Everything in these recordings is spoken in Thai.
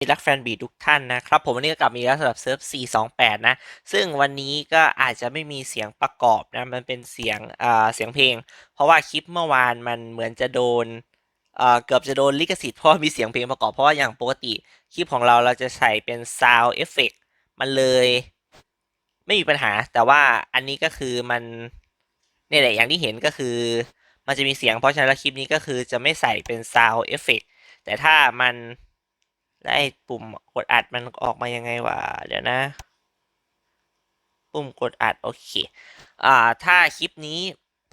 มิตรรักแฟนบีทุกท่านนะครับ ผมวันนี้ก็กลับมาอีกแล้วสำหรับเซิร์ฟ 428 นะ ซึ่งวันนี้ก็อาจจะไม่มีเสียงประกอบนะ มันเป็นเสียงอ่าเสียงเพลง เพราะว่าคลิปเมื่อวานมันเหมือนจะโดนเอ่อเกือบจะโดนลิขสิทธิ์เพราะมีเสียงเพลงประกอบ เพราะว่าอย่างปกติคลิปของเราเราจะใส่เป็น sound effect มันเลย ไม่มีปัญหา แต่ว่าอันนี้ก็คือมันเนี่ยแหละอย่างที่เห็นก็คือ มันจะมีเสียงเพราะฉะนั้นคลิปนี้ก็คือจะไม่ใส่เป็น sound effect แต่ถ้ามัน แล้วไอ้ปุ่มกดอัดมันออกมายังไงวะเดี๋ยวนะ ปุ่มกดอัดโอเคอ่าถ้าคลิปนี้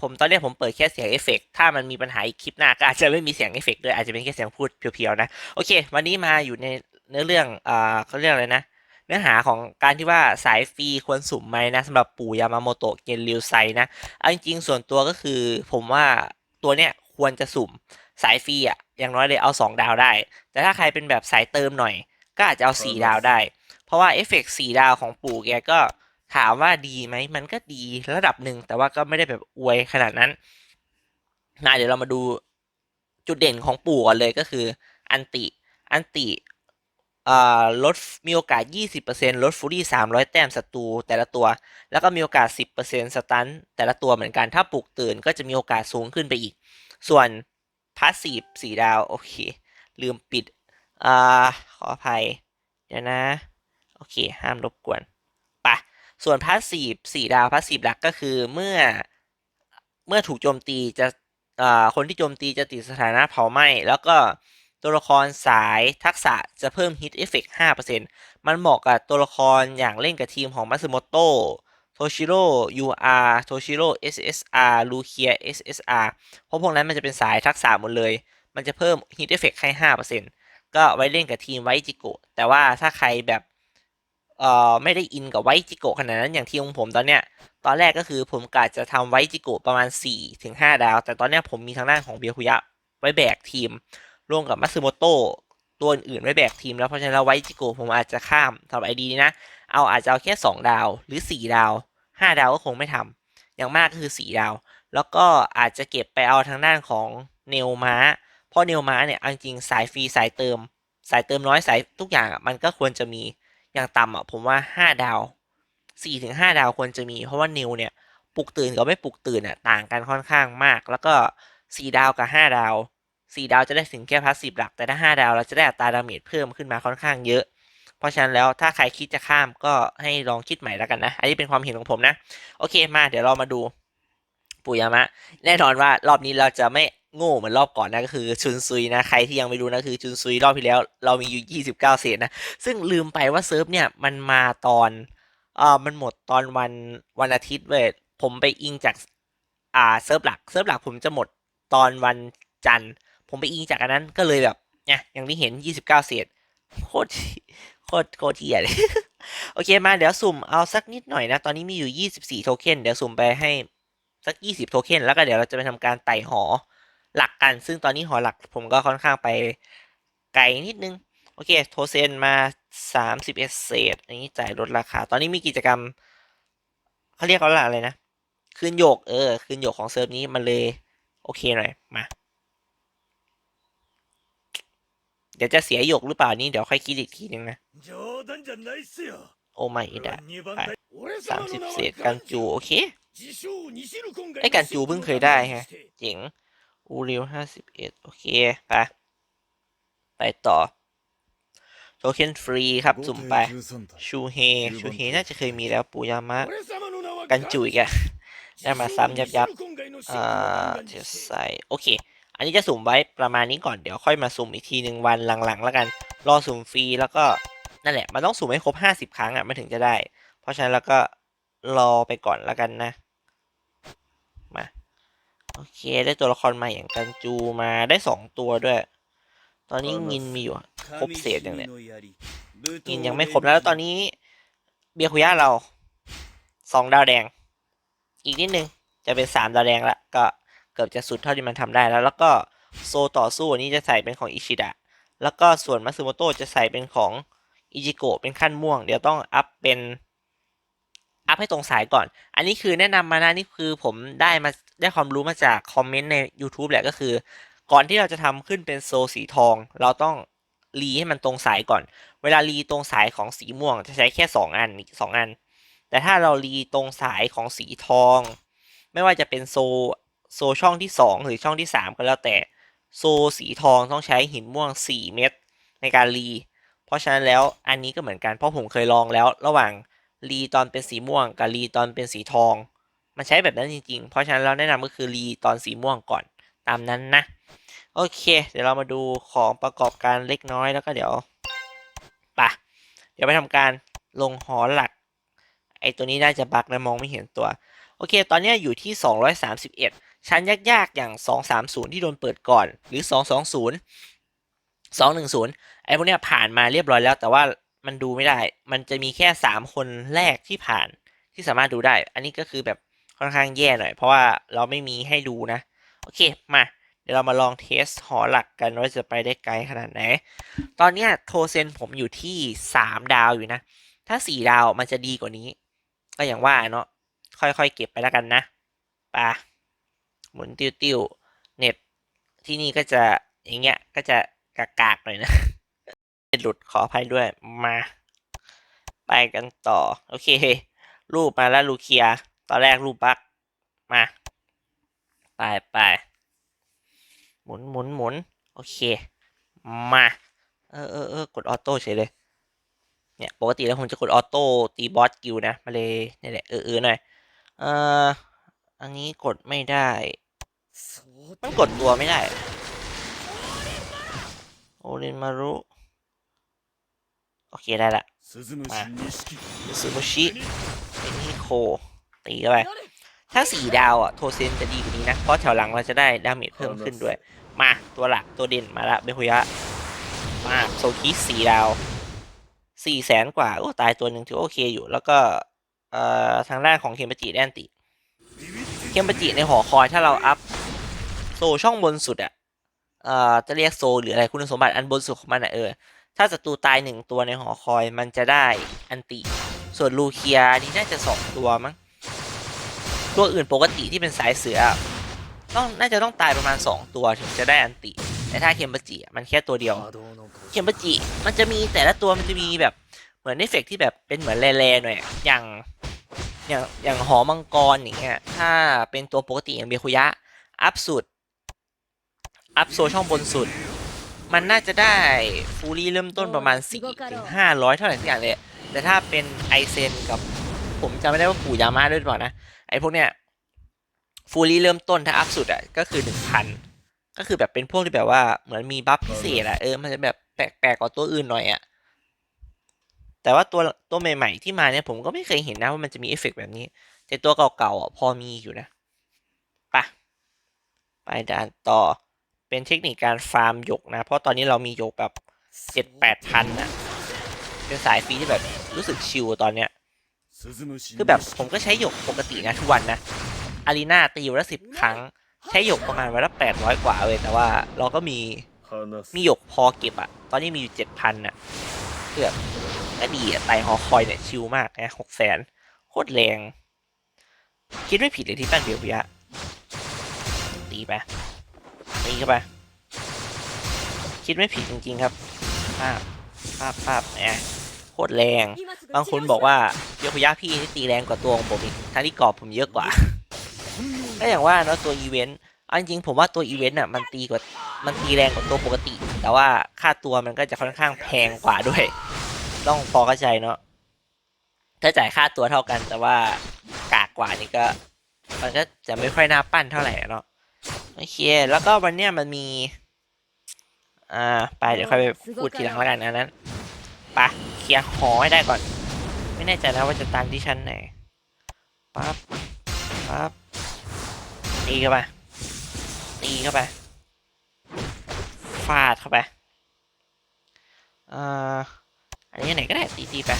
ผมตอนแรกผมเปิดแค่เสียงเอฟเฟกถ้ามันมีปัญหาอีกคลิปหน้าก็อาจจะไม่มีเสียงเอฟเฟกด้วยอาจจะเป็นแค่เสียงพูดเพียวๆนะ โอเค วันนี้มาอยู่ในเนื้อเรื่องอ่าเขาเรียกอะไรนะ เนื้อหาของการที่ว่าสายฟรีควรสุ่มไหมนะสำหรับปู่ยามาโมโตะเกนริวไซนะเอาจริงๆส่วนตัวก็คือผมว่าตัวเนี้ยควรจะสุ่ม สายฟรีอะอย่างน้อยเลยเอา 2 ดาวได้ แต่ถ้าใครเป็นแบบสายเติมหน่อย ก็อาจจะเอา 4 ดาวได้ เพราะว่าเอฟเฟกต์4ดาวของปู่แกก็ถามว่าดีไหมมันก็ดีระดับหนึ่งแต่ว่าก็ไม่ได้แบบอวยขนาดนั้นนะเดี๋ยวเรามาดูจุดเด่นของปู่ก่อนเลยก็คืออันติอันติอ่าลดมีโอกาส 20%ลดฟูรี่300 แต้มศัตรูแต่ละตัว แล้วก็มีโอกาส 10%สตันแต่ละตัวเหมือนกัน ถ้าปลุกตื่นก็จะมีโอกาสสูงขึ้นไปอีก ส่วน พาสซีฟสี่ดาว โอเค ลืมปิดอ่าขออภัย เดี๋ยวนะ โอเค ห้ามรบกวนปะส่วนพาสซีฟสี่ดาวพาสซีฟหลักก็คือเมื่อเมื่อถูกโจมตีจะอ่าคนที่โจมตีจะติดสถานะเผาไหม้แล้วก็ตัวละครสายทักษะจะเพิ่มฮิตเอฟเฟกต์5%มันเหมาะกับตัวละครอย่างเล่นกับทีมของมัสโมโต โทชิโร่ UR โทชิโร่ SSR ลูเคีย SSR เพราะพวกนั้นมันจะเป็นสายทักษะหมดเลย มันจะเพิ่มฮิตเอฟเฟกต์ให้ 5%ก็ไว้เล่นกับทีมไวจิโกะแต่ว่าถ้าใครแบบเอ่อไม่ได้อินกับไวจิโกะขนาดนั้นอย่างทีมของผมตอนเนี้ย ตอนแรกก็คือผมกะจะทำไวจิโกะประมาณ 4-5 ดาว แต่ตอนเนี้ยผมมีทางด้านของเบียคุยะไว้แบกทีมร่วมกับมัตสึโมโตะตัวอื่นๆไว้แบกทีมแล้วเพราะฉะนั้นไวจิโกะผมอาจจะข้ามสำหรับไอดีนี้นะ เอาอาจจะเอาแค่ 2 ดาวหรือ 4 ดาว 5 ดาวก็คงไม่ทำอย่างมากก็คือ 4 ดาว แล้วก็อาจจะเก็บไปเอาทางด้านของเนลม้า เพราะเนลม้าเนี่ยจริงสายฟรีสายเติม สายเติมน้อยสายทุกอย่างอะมันก็ควรจะมีอย่างต่ำอะผมว่า 5 ดาว 4-5ถึงดาวควรจะมี เพราะว่าเนลเนี่ยปลุกตื่นกับไม่ปลุกตื่นอะต่างกันค่อนข้างมาก แล้วก็ 4 ดาวกับ 5 ดาว 4 ดาวจะได้ถึงแค่พาสซีฟหลักแต่ถ้า 5 ดาวเราจะได้อัตราดาเมจเพิ่มขึ้นมาค่อนข้างเยอะ เพราะฉะนั้นแล้วถ้าใครคิดจะข้ามก็ให้ลองคิดใหม่แล้วกันนะ อันนี้เป็นความเห็นของผมนะ โอเคมาเดี๋ยวเรามาดูปุยามะ แน่นอนว่ารอบนี้เราจะไม่โง่เหมือนรอบก่อนนะก็คือชุนซุยนะใครที่ยังไม่รู้นะคือชุนซุยรอบที่แล้ว เรามีอยู่ 29 เศษนะ ซึ่งลืมไปว่าเซิร์ฟเนี่ยมันมาตอนอ่ามันหมดตอนวันวันอาทิตย์เว้ยผมไปอิงจากอ่าเซิร์ฟหลักเซิร์ฟหลักผมจะหมดตอนวันจันทร์ ผมไปอิงจากอันนั้นก็เลยแบบเนี่ยอย่างที่เห็น 29 เศษโคตร โคตรโคตรเทียเลยโอเคมาเดี๋ยวสุ่มเอาสักนิดหน่อยนะ ตอนนี้มีอยู่ 24 โทเค็นเดี๋ยวสุ่มไปให้สัก 20 โทเค็นแล้วก็เดี๋ยวเราจะไปทำการไต่หอหลักกัน ซึ่งตอนนี้หอหลักผมก็ค่อนข้างไปไกลนิดนึง โอเค โทเซนมา 31 เศษอันนี้จ่ายลดราคา ตอนนี้มีกิจกรรมเขาเรียกเขาว่าอะไรนะ คืนโยกเออ คืนโยกของเซิร์ฟนี้มันเลย โอเคหน่อยมา เดี๋ยวจะเสียหยกหรือเปล่านี่เดี๋ยวค่อยคิดอีกทีนึงนะ โอไม่ได้สามสิบเศษกันจู โอเค ไอ้กันจูเพิ่งเคยได้ฮะ เจ๋ง อูริวห้าสิบเอ็ดโอเค ไป ไปต่อ โทเค็นฟรีครับ สุ่มไป ชูเฮ ชูเฮน่าจะเคยมีแล้วปูยามะ กันจูอีกอะได้มาซ้ำยับยับอ่าจะใสไโอเค อันนี้จะสุ่มไว้ประมาณนี้ก่อนเดี๋ยวค่อยมาสุ่มอีกทีหนึ่งวันหลังๆ แล้วกัน รอสุ่มฟรีแล้วก็นั่นแหละ มันต้องสุ่มให้ครบห้าสิบครั้งอะมันถึงจะได้ เพราะฉะนั้นแล้วก็รอไปก่อนแล้วกันนะ มา โอเคได้ตัวละครใหม่อย่างกันจูมาได้สองตัวด้วย ตอนนี้งินมีอยู่ครบเศษอย่างเนี้ยงินยังไม่ครบแล้วตอนนี้ เบียคุย่าเราสองดาวแดง อีกนิดนึงจะเป็นสามดาวแดงละก็ เกือบจะสุดเท่าที่มันทำได้แล้ว แล้วก็โซต่อสู้อันนี้จะใส่เป็นของอิชิดะแล้วก็ส่วนมัตสึโมโตะจะใส่เป็นของอิจิโกะเป็นขั้นม่วง เดี๋ยวต้องอัพเป็นอัพให้ตรงสายก่อน อันนี้คือแนะนำมานะนี่คือผมได้มาได้ความรู้มาจากคอมเมนต์ใน YouTube แหละก็คือ ก่อนที่เราจะทำขึ้นเป็นโซสีทอง เราต้องรีให้มันตรงสายก่อน เวลารีตรงสายของสีม่วงจะใช้แค่สองอันสองอัน แต่ถ้าเรารีตรงสายของสีทอง ไม่ว่าจะเป็นโซ โซช่องที่สองหรือช่องที่สามก็แล้วแต่ โซสีทองต้องใช้หินม่วงสี่เม็ดในการรี เพราะฉะนั้นแล้วอันนี้ก็เหมือนกัน เพราะผมเคยลองแล้ว ระหว่างรีตอนเป็นสีม่วงกับรีตอนเป็นสีทอง มันใช้แบบนั้นจริงๆ เพราะฉะนั้นเราแนะนำก็คือรีตอนสีม่วงก่อนตามนั้นนะ โอเค เดี๋ยวเรามาดูของประกอบการเล็กน้อยแล้วก็เดี๋ยวไปะเดี๋ยวไปทำการลงหอหลัก ไอตัวนี้น่าจะบักนะมองไม่เห็นตัว โอเค ตอนนี้อยู่ที่ 231 ชั้นยากๆ อย่าง 230 ที่โดนเปิดก่อน หรือ 220 210 ไอพวกเนี้ยผ่านมาเรียบร้อยแล้ว แต่ว่ามันดูไม่ได้ มันจะมีแค่ 3 คนแรกที่ผ่านที่สามารถดูได้ อันนี้ก็คือแบบค่อนข้างแย่หน่อย เพราะว่าเราไม่มีให้ดูนะ โอเค มา เดี๋ยวเรามาลองเทสหอหลักกันว่าจะไปได้ไกลขนาดไหน ตอนนี้โทเซนผมอยู่ที่ 3 ดาวอยู่นะ ถ้า 4 ดาวมันจะดีกว่านี้ ก็อย่างว่าเนาะ ค่อยๆ เก็บไปแล้วกันนะ ไปะ หมุนติ้วเน็ตที่นี่ก็จะอย่างเงี้ยก็จะกากๆหน่อยนะหลุดขออภัยด้วยมา ไปกันต่อ โอเค รูปมาแล้วลูเคีย ตอนแรกรูปบักมา ไปไปหมุนหมุนหมุนโอเค มา เออเออเออกดออโต้เฉยเลย เนี่ย ปกติแล้วผมจะกดออโต้ตีบอสกิลนะ มาเลยเนี่ยแหละเออเออหน่อย เอ่อ อันนี้กดไม่ได้ ต้องกดตัวไม่ได้ โอรินมารุ โอเคได้ละ มาซูมูชิเป็นฮิโค ตีเข้าไป ถ้าสี่ดาวอะ โทเซนจะดีกว่านี้นะ เพราะแถวหลังเราจะได้ดาเมจเพิ่มขึ้นด้วย มาตัวหลักตัวเด่นมาละเบคุยะ มาโซคิสี่ดาวสี่แสนกว่า โอ้ตายตัวหนึ่งถือโอเคอยู่ แล้วก็เอ่อทางด้านของเคมปจิแอนติ เคมปจิในหอคอยถ้าเราอัพ โซช่องบนสุดอะเอ่อจะเรียกโซหรืออะไรคุณสมบัติอันบนสุดของมันอะเออ ถ้าศัตรูตายหนึ่งตัวในหอคอยมันจะได้อันติ ส่วนลูเคียนี่น่าจะสองตัวมั้ง ตัวอื่นปกติที่เป็นสายเสือต้องน่าจะต้องตายประมาณสองตัวถึงจะได้อันติ แต่ถ้าเคมบจิมันแค่ตัวเดียว เคมบจิมันจะมีแต่ละตัวมันจะมีแบบเหมือนเอฟเฟกที่แบบเป็นเหมือนแร่ๆหน่อยอย่างอย่างอย่างหอมังกรอย่างเงี้ยถ้าเป็นตัวปกติอย่างเบคุยะ อัพสุด อัพโซช่องบนสุด มันน่าจะได้ฟูรี่เริ่มต้นประมาณ 4 ถึง 500 เท่าไหร่สักอย่างเลย แต่ถ้าเป็นไอเซนกับผมจำไม่ได้ว่าปู่ยามาด้วยหรือเปล่านะ ไอพวกเนี้ยฟูรี่เริ่มต้นถ้าอัพสุดอะก็คือ 1,000 ก็คือแบบเป็นพวกที่แบบว่าเหมือนมีบัฟพิเศษอะเออมันจะแบบแปลกๆกว่าตัวอื่นหน่อยอะแต่ว่าตัวตัวใหม่ ๆ ที่มาเนี่ยผมก็ไม่เคยเห็นนะว่ามันจะมีเอฟเฟกต์แบบนี้ แต่ตัวเก่าๆอะพอมีอยู่นะไปะไปด่านต่อ เป็นเทคนิคการฟาร์มหยกนะ เพราะตอนนี้เรามีหยกแบบเจ็ดแปดพันนะเป็นสายฟรีที่แบบรู้สึกชิลตอนเนี้ย คือแบบผมก็ใช้หยกปกตินะทุกวันนะอารีนาตีวันละสิบครั้ง ใช้หยกประมาณวันละแปดร้อยกว่าเลยแต่ว่าเราก็มีมีหยกพอเก็บอะตอนนี้มีอยู่เจ็ดพันอะเกือบก็ดีอไต่หอคอยเนี่ยชิลมากนะหกแสนโคตรแรง คิดไม่ผิดเลยที่ตั้งเดียวยะตีไป ตีเข้าไป คิดไม่ผิดจริงๆครับ ภาพ ภาพ ภาพเนี่ยโคตรแรง บางคนบอกว่าเบียวพิยะพี่นี่ตีแรงกว่าตัวของผมอีกทั้งที่กรอบผมเยอะกว่าก็อย่างว่าเนาะตัวอีเวนต์เอาจริงๆผมว่าตัวอีเวนต์อะมันตีกว่า มันตีแรงกว่าตัวปกติ แต่ว่าค่าตัวมันก็จะค่อนข้างแพงกว่าด้วย ต้องพอเข้าใจเนาะ ถ้าจ่ายค่าตัวเท่ากันแต่ว่ากากกว่านี่ก็ มันก็จะไม่ค่อยน่าปั้นเท่าไหร่เนาะ โอเค แล้วก็วันเนี้ยมันมี อ่า ไปเดี๋ยวค่อยไปพูดทีหลังแล้วกันอันนั้นไปะเคลียร์หอให้ได้ก่อน ไม่แน่ใจนะว่าจะตันที่ชั้นไหนปั๊บปั๊บตีเข้าไปตีเข้าไปฟาดเข้าไปเอ่ออันนี้ไหนก็ได้ตีตีไป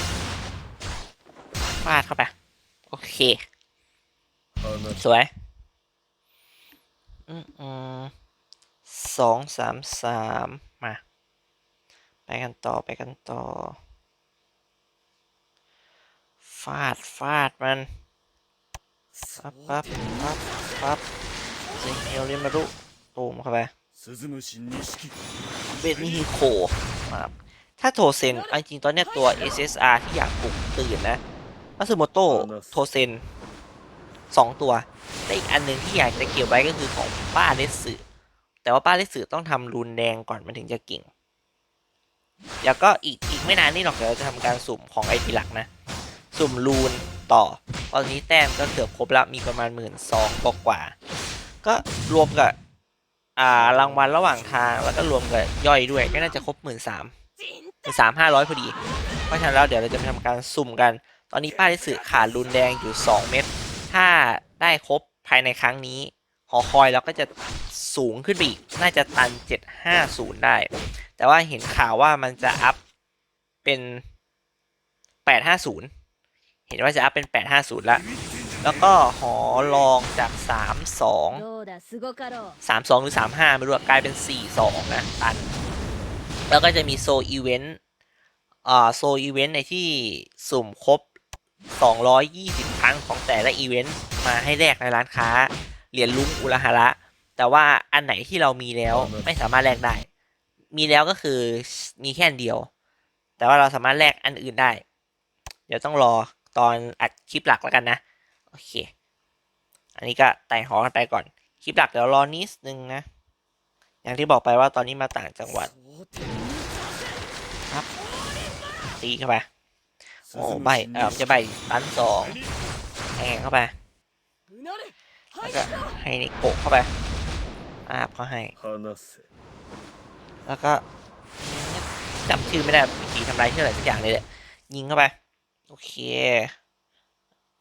ฟาดเข้าไป โอเค話すสวยอืมอืม อสองสามสามมา ไปกันต่อไปกันต่อ ฟาดฟาดมันปั๊บปั๊บปั๊บปั๊บสิงเยวเรียนมารุตูมเข้าไปเบนฮิโคมาถ้าโทเซนจริงตอนนี้ตัว SSR ที่อยากปลุกตื่นนะมัสโมโตโทเซน สองตัวและอีกอันหนึ่งที่อยากจะเก็บไว้ก็คือของป้าเลสสึแต่ว่าป้าเลสสึต้องทำรูนแดงก่อนมันถึงจะเก่งแล้วก็อีกอีกไม่นานนี่หรอกเดี๋ยวจะทำการสุ่มของไอทีหลักนะ สุ่มรูนต่อตอนนี้แต้มก็เกือบครบแล้วมีประมาณหมื่นสองกว่า ก็รวมกับอ่ารางวัลระหว่างทางแล้วก็รวมกับย่อยด้วยก็น่าจะครบหมื่นสามหมื่นสามห้าร้อยพอดี เพราะฉะนั้นแล้วเดี๋ยวเราจะไปทำการสุ่มกัน ตอนนี้ป้าได้สื่อขาดรุนแดงอยู่2เม็ด ถ้าได้ครบภายในครั้งนี้ หอคอยเราก็จะสูงขึ้นไปอีก น่าจะตัน 750 ได้ แต่ว่าเห็นข่าวว่ามันจะอัพเป็น 850 เห็นว่าจะอัพเป็น 850 แล้ว แล้วก็หอรองจาก 32 32 หรือ 35 ไม่รู้กลายเป็น 42 นะ ตัน แล้วก็จะมีโซอีเวนต์อ่าโซอีเวนต์ในที่สุ่มครบ 220 ครั้งของแต่ละอีเวนต์มาให้แลกในร้านค้า เหรียญลุงอุลาฮาระ แต่ว่าอันไหนที่เรามีแล้วไม่สามารถแลกได้ มีแล้วก็คือมีแค่อันเดียว แต่ว่าเราสามารถแลกอันอื่นได้ เดี๋ยวต้องรอตอนอัดคลิปหลักแล้วกันนะ โอเค อันนี้ก็ไต่หอกันไปก่อน คลิปหลักเดี๋ยวรอนิดนึงนะ อย่างที่บอกไปว่าตอนนี้มาต่างจังหวัดตีเข้าไป โอ้ใบเออจะใบตันสองแทงเข้าไปแล้วก็ให้นิโกเข้าไปอาบเขาให้ แล้วก็จำชื่อไม่ได้ผีทำไรยชื่ออะไรสักอย่างเลยแหละยิงเข้าไป โอเค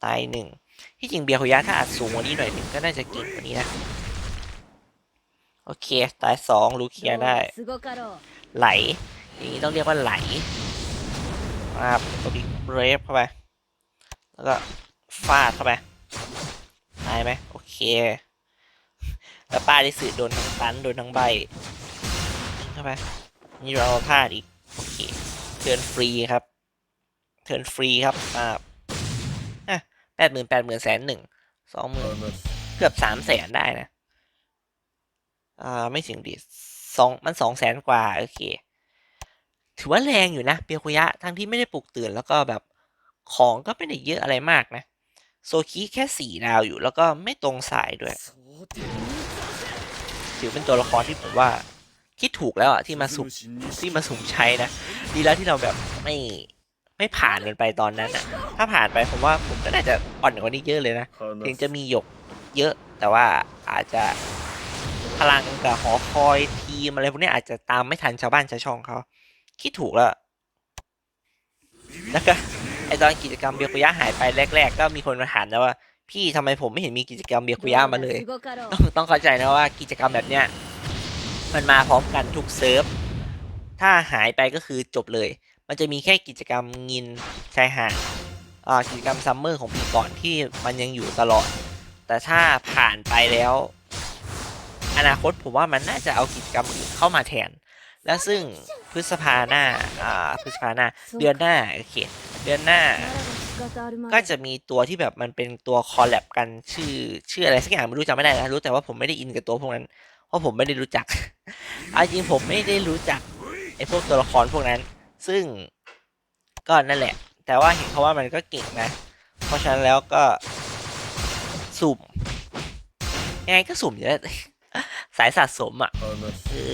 ตายหนึ่งที่จริงเบียร์คุยะถ้าอัดสูงกว่านี้หน่อยหนึ่งก็น่าจะเก่งกว่านี้นะ โอเค ตายสองรูเคียได้ ไหล อย่างนี้ต้องเรียกว่าไหล มาตัวบิ๊กเรฟเข้าไป แล้วก็ฟาดเข้าไปตายไหมโอเค แล้วป้าได้สื่อโดนทั้งตันโดนทั้งใบเข้าไปนี่เราพลาดอีก โอเคเทิร์นฟรีครับ เทิร์นฟรีครับอ่าอะแปดหมื่นแปดหมื่นแสนหนึ่งสองหมื่นเกือบสามแสนได้นะ อ่า ไม่ถึงดิสองมันสองแสนกว่า โอเค ถือว่าแรงอยู่นะเปียคุยะทั้งที่ไม่ได้ปลุกตื่นแล้วก็แบบของก็ไม่ได้เยอะอะไรมากนะ โซคิแค่สี่ดาวอยู่แล้วก็ไม่ตรงสายด้วยถือเป็นตัวละครที่ผมว่า คิดถูกแล้วอะที่มาสุ่มที่มาสุ่มใช้นะ ดีแล้วที่เราแบบไม่ไม่ผ่านมันไปตอนนั้นอะ ถ้าผ่านไปผมว่าผมก็น่าจะอ่อนกว่านี้เยอะเลยนะถึงจะมีหยกเยอะแต่ว่าอาจจะพลังกับหอคอยทีมอะไรพวกนี้อาจจะตามไม่ทันชาวบ้านชาวช่องเขา คิดถูกแล้วนะควก็ไอตอนกิจกรรมเบียร์คุยะหายไปแรก ๆ ก็มีคนมาถามนะว่า พี่ทำไมผมไม่เห็นมีกิจกรรมเบียร์คุยะมาเลย ต้องต้องเข้าใจนะว่ากิจกรรมแบบเนี้ยมันมาพร้อมกันทุกเซิร์ฟ ถ้าหายไปก็คือจบเลย มันจะมีแค่กิจกรรมงินชายหาดอ่ากิจกรรมซัมเมอร์ของปีก่อนที่มันยังอยู่ตลอด แต่ถ้าผ่านไปแล้ว อนาคตผมว่ามันน่าจะเอากิจกรรมอื่นเข้ามาแทน และซึ่ง พฤษภาหน้าอ่าพฤษภาหน้า เดือนหน้าโอเคเดือนหน้า ก็จะมีตัวที่แบบมันเป็นตัวคอลแลบกันชื่อชื่ออะไรสักอย่างไม่รู้จำไม่ได้นะรู้แต่ว่าผมไม่ได้อินกับตัวพวกนั้น เพราะผมไม่ได้รู้จักอาจริงผมไม่ได้รู้จักไอ้พวกตัวละครพวกนั้น ซึ่งก็นั่นแหละ แต่ว่าเห็นเขาว่ามันก็เก่งนะ เพราะฉะนั้นแล้วก็สุ่มยังไงก็สุ่มอยู่แล้วสายสะสมอะคือ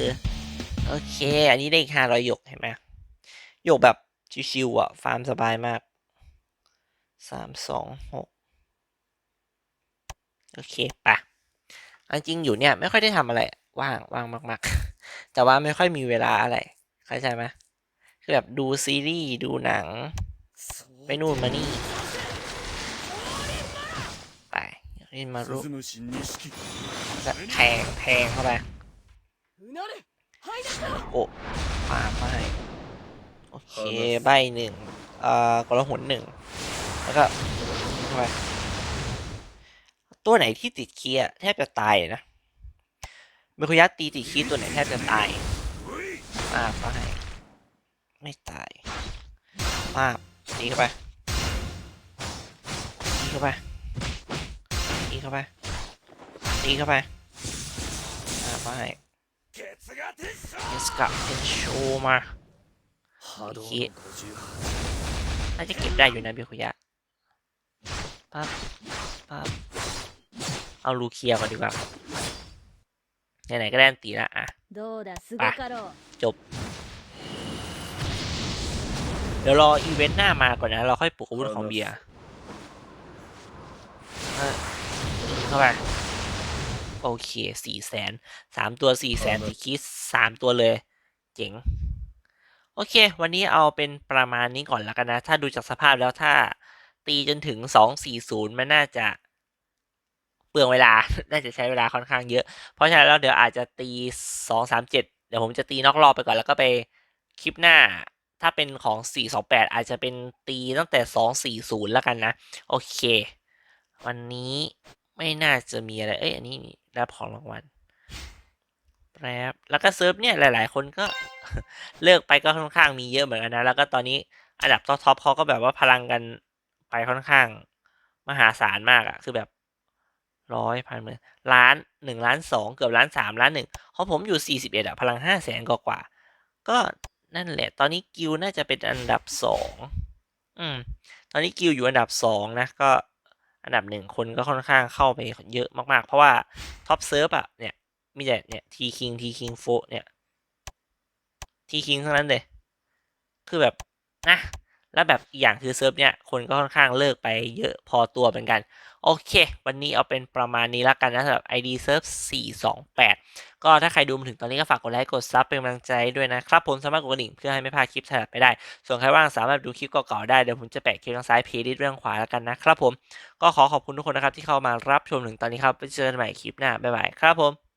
โอเค อันนี้ได้อีกห้าร้อยหยกเห็นไหมหยกแบบชิวๆอะ ฟาร์มสบายมากสามสองหกโอเคปะจริงอยู่เนี่ยไม่ค่อยได้ทำอะไร ว่างว่างมากๆ แต่ว่าไม่ค่อยมีเวลาอะไร เข้าใจไหมคือแบบดูซีรีส์ดูหนัง ไปนู่นมานี่ ไปยินมารุกแทงแทงเข้าไป โอ้ป่าไม่โอเคใบหนึ่งอ่อกระหุนหนึ่งแล้วก็เข้ไปตัวไหนที่ติดคีย์แทบจะตายนะเมคุยะตีติดคีย์ตัวไหนแทบจะตายป่าไม่ไม่ตายป่าตีเข้าไปตีเข้าไปตีเข้าไปตีเข้าไปอ่าไม่ สกัดเป็นโชว์มาฮิตน่าจะเก็บได้อยู่นะบิคุยะป๊บปเอาลูเคียก่อนดีกว่าไหนๆก็ได้ตีละอะไปจบ เดี๋ยวรออีเวนต์หน้ามาก่อนนะ เราค่อยปลุกอาวุธของเบียร์เข้าไป โอเคสี่แสนสามตัวสี่แสนที่คิดสามตัวเลย เจ๋ง โอเค วันนี้เอาเป็นประมาณนี้ก่อนแล้วกันนะ ถ้าดูจากสภาพแล้วถ้าตีจนถึงสองสี่ศูนย์มันน่าจะ เปลืองเวลา น่าจะใช้เวลาค่อนข้างเยอะ เพราะฉะนั้นแล้วเดี๋ยวอาจจะตีสองสามเจ็ดเดี๋ยวผมจะตีนอกรอบไปก่อนแล้วก็ไปคลิปหน้าถ้าเป็นของสี่สองแปดอาจจะเป็นตีตั้งแต่สองสี่ศูนย์แล้วกันนะ โอเค วันนี้ ไม่น่าจะมีอะไร เอ้ย อันนี้รับของรางวัลแป๊บแล้วก็เซิร์ฟเนี่ยหลาย ๆ คนก็เลิกไปก็ค่อนข้างมีเยอะเหมือนกันนะ แล้วก็ตอนนี้อันดับท็อปๆเขาก็แบบว่าพลังกันไปค่อนข้างมหาศาลมากอะคือแบบร้อยพันหมื่นล้านหนึ่งล้านสองเกือบล้านสามล้านหนึ่งของผมอยู่สี่สิบเอ็ดอะพลังห้าแสนกว่าก็นั่นแหละ ตอนนี้กิวน่าจะเป็นอันดับสองอืม ตอนนี้กิวอยู่อันดับสองนะ ก็ อันดับหนึ่งคนก็ค่อนข้างเข้าไปเยอะมากๆ เพราะว่าท็อปเซิร์ฟอะเนี่ย มีแต่เนี่ยทีคิงทีคิงโฟเนี่ยทีคิงเท่านั้นเลย คือแบบนะ แล้วแบบอีกอย่างคือเซิร์ฟเนี่ยคนก็ค่อนข้างเลิกไปเยอะพอตัวเหมือนกัน โอเค วันนี้เอาเป็นประมาณนี้แล้วกันนะสำหรับ ID Surf 428 ก็ถ้าใครดูมาถึงตอนนี้ก็ฝากกดไลค์กดซับเป็นกำลังใจด้วยนะครับ ผมสามารถกดกระดิ่งเพื่อให้ไม่พลาดคลิปถัดไปได้ ส่วนใครว่างสามารถดูคลิปเก่าๆได้ เดี๋ยวผมจะแปะคลิปทางซ้ายเพลย์ลิสต์เรื่องขวาแล้วกันนะครับผมก็ขอขอบคุณทุกคนนะครับที่เข้ามารับชมถึงตอนนี้ครับไปเจอกันใหม่คลิปหน้าบ๊ายบายครับผม